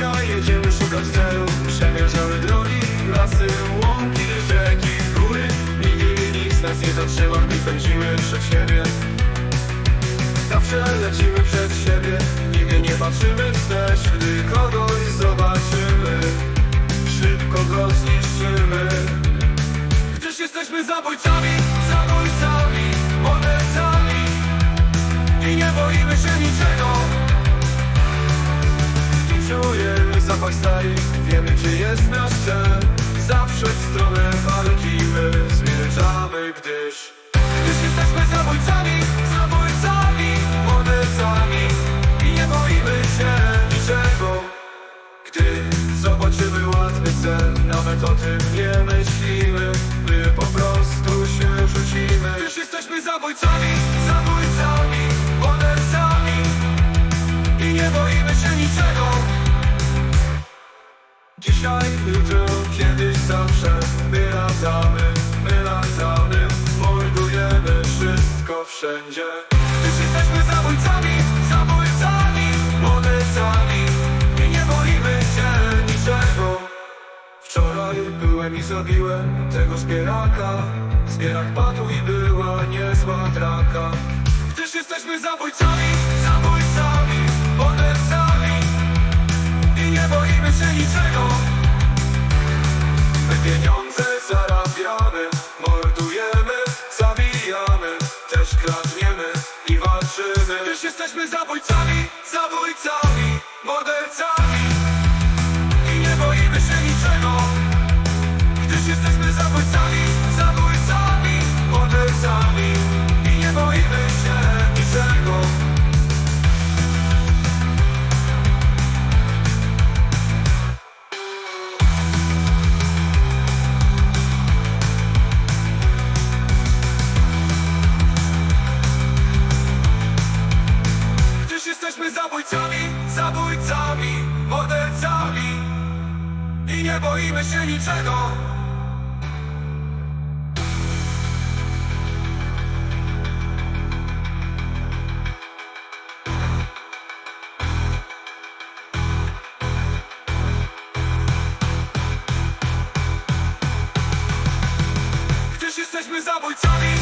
jedziemy szukać celu. Przemierzamy drogi, lasy, łąki, rzeki, góry. Nigdy nic nas nie zatrzyma, gdy pędzimy przed siebie. Zawsze lecimy przed siebie. Nigdy nie patrzymy wstecz Gdy kogoś zobaczymy. Szybko go zniszczymy. Gdyż jesteśmy Zabójcami, stali Wiemy gdzie jest nasz cel Zawsze w stronę walkimy Zmierzamy gdyż Gdyż jesteśmy zabójcami Zabójcami, mordercami I nie boimy się niczego. Gdy zobaczymy łatwy cel Nawet o tym nie myślimy My po prostu się rzucimy. Gdyż jesteśmy zabójcami Zabójcami, mordercami I nie boimy się niczego Dzisiaj, jutro, kiedyś, zawsze. My latamy, my latamy Mordujemy wszystko wszędzie. Gdyż jesteśmy zabójcami, zabójcami Mordercami I nie boimy się niczego. Wczoraj byłem i zabiłem tego zbieraka. Zbierak padł i była niezła draka Gdyż jesteśmy zabójcami, zabójcami Mordercami i nie boimy się niczego pieniądze zarabiamy Mordujemy, zabijamy Też kradniemy i walczymy. Jesteśmy zabójcami, zabójcami Mordercami. I nie boimy się niczego. Gdyż jesteśmy zabójcami zabójcami, mordercami i nie boimy się niczego. Jesteśmy zabójcami